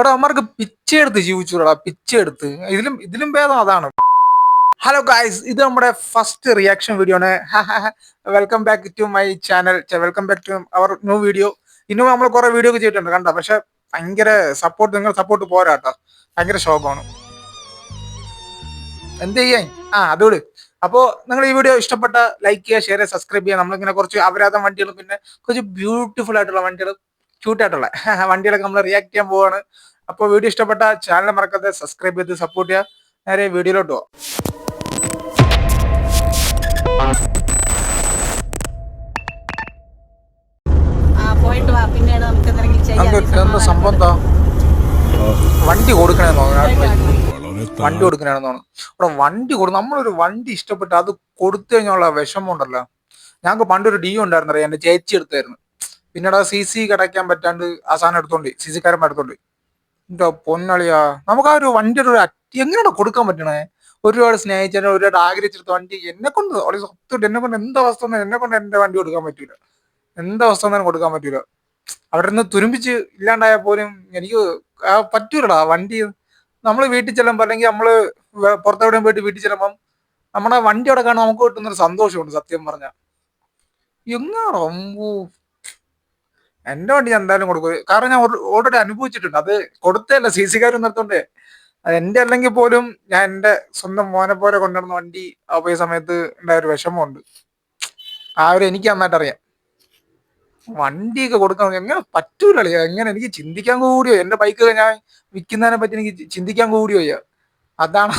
എടാ അമ്മർക്ക് പിച്ചെടുത്ത് ജീവിച്ചുടാ പിച്ചെടുത്ത് ഇതിലും ഇതിലും ഭേദം അതാണ്. ഹലോ ഗായ്സ് ഇത് നമ്മുടെ ഫസ്റ്റ് റിയാക്ഷൻ വീഡിയോ ആണ് welcome back to my channel welcome back to our new video ഇന്നും നമ്മൾ കുറെ വീഡിയോ ഒക്കെ ചെയ്തിട്ടുണ്ട് കണ്ട? പക്ഷെ ഭയങ്കര സപ്പോർട്ട് നിങ്ങൾ സപ്പോർട്ട് പോരാട്ടോ ഭയങ്കര ഷോക്കാണ് എന്ത് ചെയ്യാൻ? ആ അതോട് അപ്പോ നിങ്ങൾ ഈ വീഡിയോ ഇഷ്ടപ്പെട്ട ലൈക്ക് ചെയ്യുക ഷെയർ ചെയ്യുക സബ്സ്ക്രൈബ് ചെയ്യുക. നമ്മളിങ്ങനെ കുറച്ച് അപരാധം വണ്ടികളും പിന്നെ കുറച്ച് ബ്യൂട്ടിഫുൾ ആയിട്ടുള്ള വണ്ടികൾ ക്യൂട്ട് ആയിട്ടുള്ള. വണ്ടികളൊക്കെ നമ്മൾ റിയാക്ട് ചെയ്യാൻ പോവാണ്. അപ്പോൾ വീഡിയോ ഇഷ്ടപ്പെട്ട ചാനൽ മറക്കാതെ സബ്സ്ക്രൈബ് ചെയ്ത് സപ്പോർട്ട് ചെയ്യുക നേരെ വീഡിയോയിലോട്ട് പോവാം. വണ്ടി കൊടുക്കണേന്ന് തോന്നുന്നു. വണ്ടി കൊടുക്കണേന്ന് തോന്നുന്നു. ഇവിടെ വണ്ടി കൊടു നമ്മളൊരു വണ്ടി ഇഷ്ടപ്പെട്ട് അത് കൊടുത്തു കഴിഞ്ഞുള്ള വിഷമം ഉണ്ടല്ലോ. ഞങ്ങൾക്ക് പണ്ടൊരു ഡി ഉണ്ടായിരുന്നു അറിയാം എന്റെ ചേച്ചി എടുത്തായിരുന്നു. പിന്നീട് സി സി കിടക്കാൻ പറ്റാണ്ട് ആ സാധനം എടുത്തോണ്ട് സി സി കാരൻ എടുത്തോണ്ട്. എന്റെ പൊന്നളിയാ. നമുക്ക് ആ ഒരു വണ്ടിയുടെ ഒരു അറ്റി എങ്ങനെയാണ് കൊടുക്കാൻ പറ്റണേ? ഒരുപാട് സ്നേഹിച്ചതിനെ ഒരുപാട് ആഗ്രഹിച്ചെടുത്ത വണ്ടി എന്നെ കൊണ്ട് അവിടെ സ്വത്തുണ്ട് എന്നെ കൊണ്ട് എന്ത് അവസ്ഥ എന്നെ കൊണ്ട് എന്റെ വണ്ടി കൊടുക്കാൻ പറ്റൂല. എന്ത് അവസ്ഥ ഒന്നും കൊടുക്കാൻ പറ്റൂല. അവിടെ നിന്ന് തുരുമ്പിച്ച് ഇല്ലാണ്ടായാൽ പോലും എനിക്ക് ആ പറ്റൂലടാ വണ്ടി. നമ്മൾ വീട്ടിൽ ചെല്ലുമ്പോൾ അല്ലെങ്കിൽ നമ്മൾ പുറത്തെവിടെയും പോയിട്ട് വീട്ടിൽ ചെല്ലുമ്പം നമ്മുടെ വണ്ടി അവിടെ കാണുമ്പോൾ നമുക്ക് കിട്ടുന്നൊരു സന്തോഷമുണ്ട് സത്യം പറഞ്ഞ. എങ്ങാണോ അമ്പൂ എന്റെ വണ്ടി ഞാൻ എന്തായാലും കൊടുക്കും കാരണം ഞാൻ ഓൾറെഡി അനുഭവിച്ചിട്ടുണ്ട് അത് കൊടുത്തല്ല സി സി കാര്യം നിർത്തോണ്ടേ അത് എന്റെ അല്ലെങ്കിൽ പോലും ഞാൻ എന്റെ സ്വന്തം മോനെ പോലെ കൊണ്ടുവരുന്ന വണ്ടി ആ പോയ സമയത്ത് ഉണ്ടായ ഒരു വിഷമമുണ്ട് ആ ഒരു എനിക്ക് നന്നായിട്ട് അറിയാം വണ്ടിയൊക്കെ കൊടുക്കാൻ എങ്ങനെ പറ്റൂലേ എങ്ങനെ എനിക്ക് ചിന്തിക്കാൻ കൂടിയോ എന്റെ ബൈക്ക് ഞാൻ വിൽക്കുന്നതിനെ പറ്റി എനിക്ക് ചി- ചിന്തിക്കാൻ കൂടിയോ വയ്യ. അതാണ്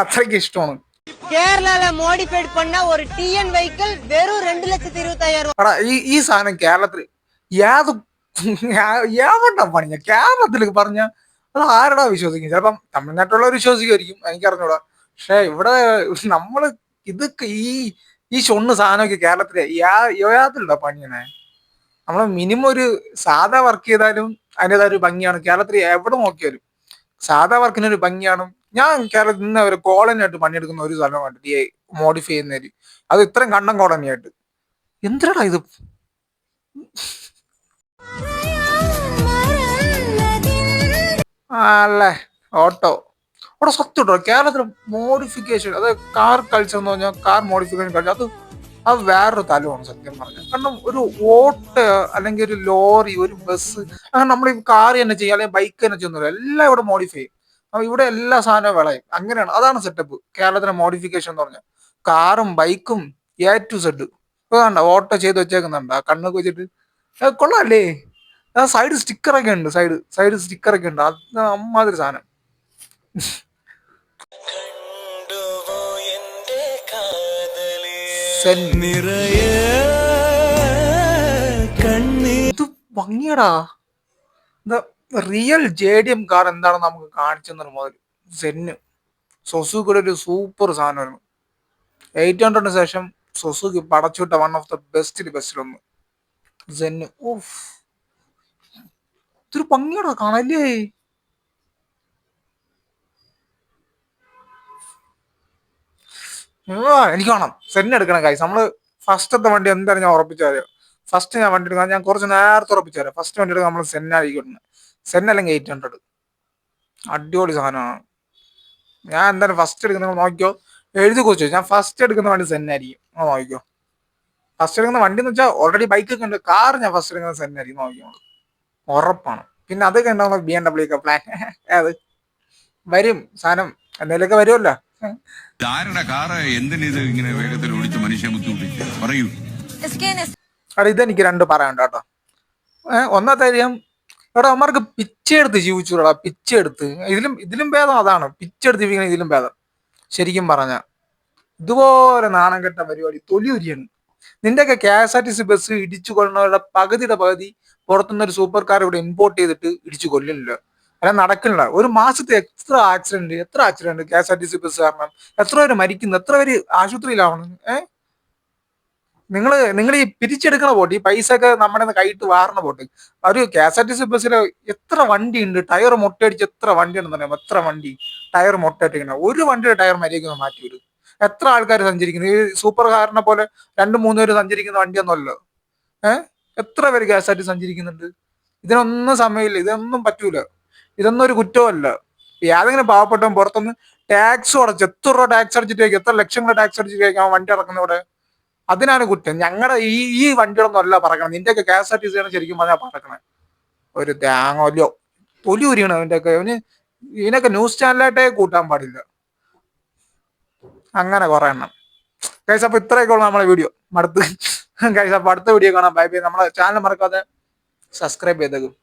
അത്രയ്ക്ക് ഇഷ്ടമാണ് கேரளால மாடிஃபைட் பண்ண ஒரு டிஎன் வெஹிக்கிள் வெறும் ரெண்டு லட்சத்தி இருபத்தாயிரம் എടാ ഈ ഈ സാധനം കേരളത്തിൽ ഏത് ഏവണ്ട പണിഞ്ഞ കേരളത്തിൽ പറഞ്ഞ അത് ആരടാ വിശ്വസിക്കും ചിലപ്പം തമിഴ്നാട്ടിലുള്ളവർ വിശ്വസിക്കുമായിരിക്കും എനിക്കറിഞ്ഞൂടാ. പക്ഷെ ഇവിടെ നമ്മൾ ഇതൊക്കെ ഈ ഈ ചൊണ്ണ് സാധനമൊക്കെ കേരളത്തിലെ യാതിലുണ്ടോ പണിയണേ? നമ്മൾ മിനിമം ഒരു സാധാ വർക്ക് ചെയ്താലും അതിന്റെതായ ഒരു ഭംഗിയാണ്. കേരളത്തിൽ എവിടെ നോക്കിയാലും സാധാ വർക്കിനൊരു ഭംഗിയാണ്. ഞാൻ കേരളത്തിൽ നിന്ന് ഒരു കോളനി ആയിട്ട് പണിയെടുക്കുന്ന ഒരു സ്ഥലം കണ്ടിട്ട് ഈ മോഡിഫൈ ചെയ്യുന്നതിൽ അത് ഇത്രയും കണ്ടം കോളനിയായിട്ട്. എന്തിനാടാ ഇത്? അല്ലേ ഓട്ടോ. അവിടെ സത്യം കേട്ടോ കേരളത്തിൽ മോഡിഫിക്കേഷൻ അത് കാർ കൾച്ചർ എന്ന് പറഞ്ഞാൽ കാർ മോഡിഫിക്കേഷൻ കൾച്ചർ അത് അത് വേറൊരു തലമാണ് സത്യം പറഞ്ഞാൽ കാരണം ഒരു ഓട്ട് അല്ലെങ്കിൽ ഒരു ലോറി ഒരു ബസ് അങ്ങനെ നമ്മൾ ഈ കാർ തന്നെ ചെയ്യുക അല്ലെങ്കിൽ ബൈക്ക് തന്നെ ചെയ്യുന്നില്ല എല്ലാം ഇവിടെ മോഡിഫൈ ചെയ്യും. ഇവിടെ എല്ലാ സാധനവും വിളയും. അങ്ങനെയാണ്. അതാണ് സെറ്റപ്പ് കേരളത്തിലെ മോഡിഫിക്കേഷൻ എന്ന് പറഞ്ഞാൽ കാറും ബൈക്കും എ ടു സെഡ് ഇപ്പൊ കണ്ടോ? ഓട്ടോ ചെയ്ത് വെച്ചേക്കുന്നുണ്ട്. ആ കണ്ണൊക്കെ വെച്ചിട്ട് കൊള്ളാല്ലേ? ആ സൈഡ് സ്റ്റിക്കറൊക്കെ ഉണ്ട് സൈഡ് സൈഡ് സ്റ്റിക്കറൊക്കെ ഉണ്ട്. അത് അമ്മാതിരി സാധനം. ഇത് ഭംഗിയടാ. എന്താ real J D M car എന്താണെന്ന് നമുക്ക് കാണിച്ചു തന്നത് മുതൽ സെന്ന് സൊസൂക്കിയുടെ ഒരു സൂപ്പർ സാധനമായിരുന്നു. എയ്റ്റ് ഹൺഡ്രഡിന് ശേഷം സൊസൂക്കി പടച്ചുവിട്ട വൺ ഓഫ് ദ ബെസ്റ്റിൽ ബെസ്റ്റിലൊന്ന് ഓഫ് ഇതൊരു ഭംഗിയോടെ കാണല്ലേ എനിക്ക് കാണാം സെന്ന് എടുക്കണം കൈ നമ്മൾ ഫസ്റ്റത്തെ വണ്ടി എന്തായാലും ഞാൻ ഉറപ്പിച്ചാലോ ഫസ്റ്റ് ഞാൻ വണ്ടി എടുക്കാൻ ഞാൻ കുറച്ച് നേരത്തെ ഉറപ്പിച്ചു തരാം. ഫസ്റ്റ് വണ്ടി എടുക്കാൻ നമ്മൾ സെൻ ആയിരിക്കും സെൻ അല്ലെങ്കിൽ എയ്റ്റ് ഹൺഡ്രഡ് അടിപൊളി സാധനമാണ്. ഞാൻ എന്തായാലും ഫസ്റ്റ് എടുക്കുന്ന നോക്കിയോ എഴുതി കുറിച്ചു ഞാൻ ഫസ്റ്റ് എടുക്കുന്ന വണ്ടി സെന്നായിരിക്കും നോക്കിയോ ഫസ്റ്റ് എടുക്കുന്ന വണ്ടി എന്ന് വെച്ചാൽ ഓൾറെഡി ബൈക്ക് ഒക്കെ ഉണ്ട്. കാർ ഞാൻ ഫസ്റ്റ് എടുക്കുന്ന സെൻ ആയിരിക്കും നോക്കിയോളൂ ഉറപ്പാണ്. പിന്നെ അതൊക്കെ ഉണ്ടാവുന്ന ബി എം ഡബ്ല്യു ഒക്കെ പ്ലാൻ അത് വരും. സാധനം എന്തെങ്കിലുമൊക്കെ വരുമല്ലോ. ആരുടെ കാറ് എന്തിനിത് ഇങ്ങനെ വേഗത്തിൽ ഓടിച്ച് മനുഷ്യ ബുദ്ധിമുട്ടിച്ച്? പറയൂ. അവിടെ ഇതെനിക്ക് രണ്ട് പറയാനുണ്ട് കേട്ടോ. ഏഹ് ഒന്നാമത്തെ കാര്യം എടാ അമ്മർക്ക് പിച്ചെടുത്ത് ജീവിച്ചുകൂടാ പിച്ചെടുത്ത് ഇതിലും ഇതിലും ഭേദം അതാണ്. പിച്ചെടുത്ത് ജീവിക്കണം ഇതിലും ഭേദം. ശരിക്കും പറഞ്ഞ ഇതുപോലെ നാണം കെട്ട പരിപാടി തൊലിയുരിയാണ് നിന്റെയൊക്കെ K S R T C bus ഇടിച്ചു കൊള്ളുന്നവരുടെ പകുതിയുടെ പകുതി പുറത്തുനിന്ന് ഒരു സൂപ്പർ കാർ ഇവിടെ ഇമ്പോർട്ട് ചെയ്തിട്ട് ഇടിച്ചു കൊല്ലുന്നില്ല അല്ല നടക്കില്ല ഒരു മാസത്തെ എത്ര ആക്സിഡന്റ് എത്ര accident K S R T C bus കാരണം? എത്ര പേര് മരിക്കുന്നു? എത്ര പേര് ആശുപത്രിയിലാവണം ഏഹ് നിങ്ങൾ നിങ്ങൾ ഈ പിരിച്ചെടുക്കണ പോട്ട് ഈ പൈസ ഒക്കെ നമ്മുടെ കൈയിട്ട് വാറണ പോട്ട്. ഒരു K S R T C ബസ്സിൽ എത്ര വണ്ടി ഉണ്ട് ടയർ മുട്ടയടിച്ച് എത്ര വണ്ടി ഉണ്ടെന്ന് പറയാം എത്ര വണ്ടി? ടയർ മുട്ടയടിക്കണം. ഒരു വണ്ടിയുടെ ടയർ മര്യാദ മാറ്റി വരും എത്ര ആൾക്കാർ സഞ്ചരിക്കുന്നു? ഈ സൂപ്പർ കാറിനെ പോലെ രണ്ട് മൂന്ന് പേര് സഞ്ചരിക്കുന്ന വണ്ടിയൊന്നുമല്ലോ ഏഹ് എത്ര പേര് കെ എസ് ആർ ടി സഞ്ചരിക്കുന്നുണ്ട്? ഇതിനൊന്നും സമയമില്ല. ഇതൊന്നും പറ്റൂല. ഇതൊന്നും ഒരു കുറ്റമല്ല ഏതെങ്കിലും പാവപ്പെട്ടവൻ പുറത്തുനിന്ന് ടാക്സ് അടച്ച് എത്ര രൂപ ടാക്സ് അടിച്ചിട്ടേക്ക് എത്ര ലക്ഷങ്ങൾ ടാക്സ് അടിച്ചിട്ടേക്ക് അവൻ വണ്ടി ഇറക്കുന്ന ഇവിടെ? അതിനാണ് കുറ്റം. ഞങ്ങളുടെ ഈ ഈ വണ്ടികളൊന്നും അല്ല പറക്കണം നിന്റെയൊക്കെ കെ എസ് ആർ ടി സിയാണ് ശരിക്കും പറഞ്ഞാൽ പറക്കണേ. ഒരു തേങ്ങോലോ തൊലി ഉരിയണം അവന്റെയൊക്കെ അവന് ഇതിനൊക്കെ ന്യൂസ് ചാനലായിട്ടേ കൂട്ടാൻ പാടില്ല. അങ്ങനെ കുറെ എണ്ണം. കൈസ് അപ്പൊ ഇത്രയൊക്കെ ഉള്ളു നമ്മളെ വീഡിയോ മടുത്ത്. കൈസ് അപ്പൊ അടുത്ത വീഡിയോ കാണാം. ബൈ ബൈ നമ്മളെ ചാനൽ മറക്കാതെ സബ്സ്ക്രൈബ് ചെയ്തേക്കും.